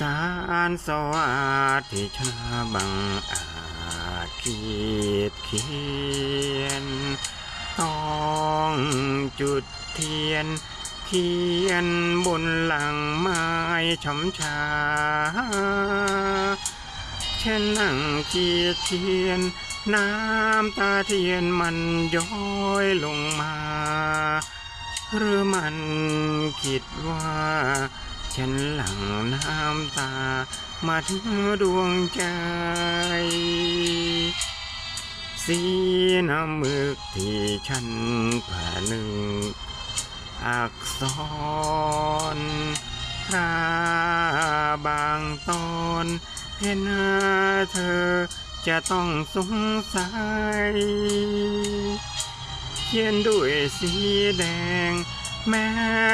สารสวัสดิ์ที่ชาบังอาจเขีดเขียน ต้องจุดเทียน เขียนบนหลังไม้ช้ำชาเช่นนั่งเขียดเทียน น้ำตาเทียนมันย้อยลงมา หรือมันคิดว่า ฉันหลั่งน้ำตา มาถึงดวงใจ สีน้ำมึกที่ฉันผ่านึกอักษรพระบางตอนเห็นเธอจะต้องสงสัย เขียนด้วยสีแดง แม้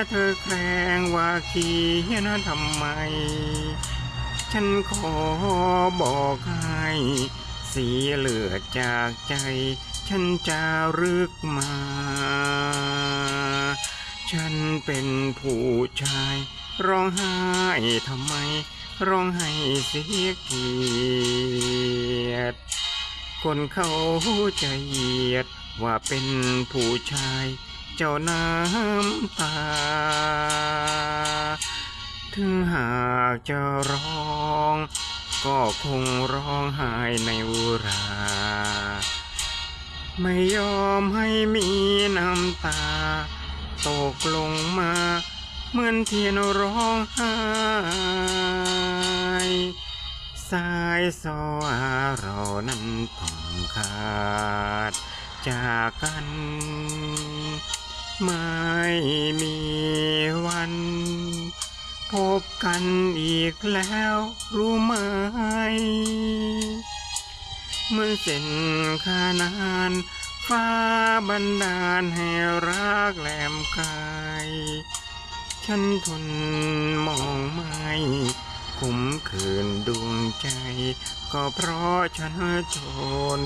เธอแกล้งว่าขียนทำไม ฉันขอบอกให้สีเลือดจากใจ ฉันจะรึกมา ฉันเป็นผู้ชาย ร้องไห้ทำไม ร้องไห้เสียเกียรติคนเขาจะเหยียดว่าเป็นผู้ชาย เจ้าน้ำตา ถึงหากจะร้อง ก็คงร้องไห้ในอุรา ไม่ยอมให้มีน้ำตา ตกลงมา เหมือนเทียนร้องไห้สายสวาเรานั้นต้องขาดจากกัน ไม่มีวัน พบกันอีกแล้วรู้ไหม เมื่อเส้นขนานฟ้าบันดาลให้รักแหลมกาย ฉันทนมองไม่คุมคืนดวงใจ ก็เพราะฉันทน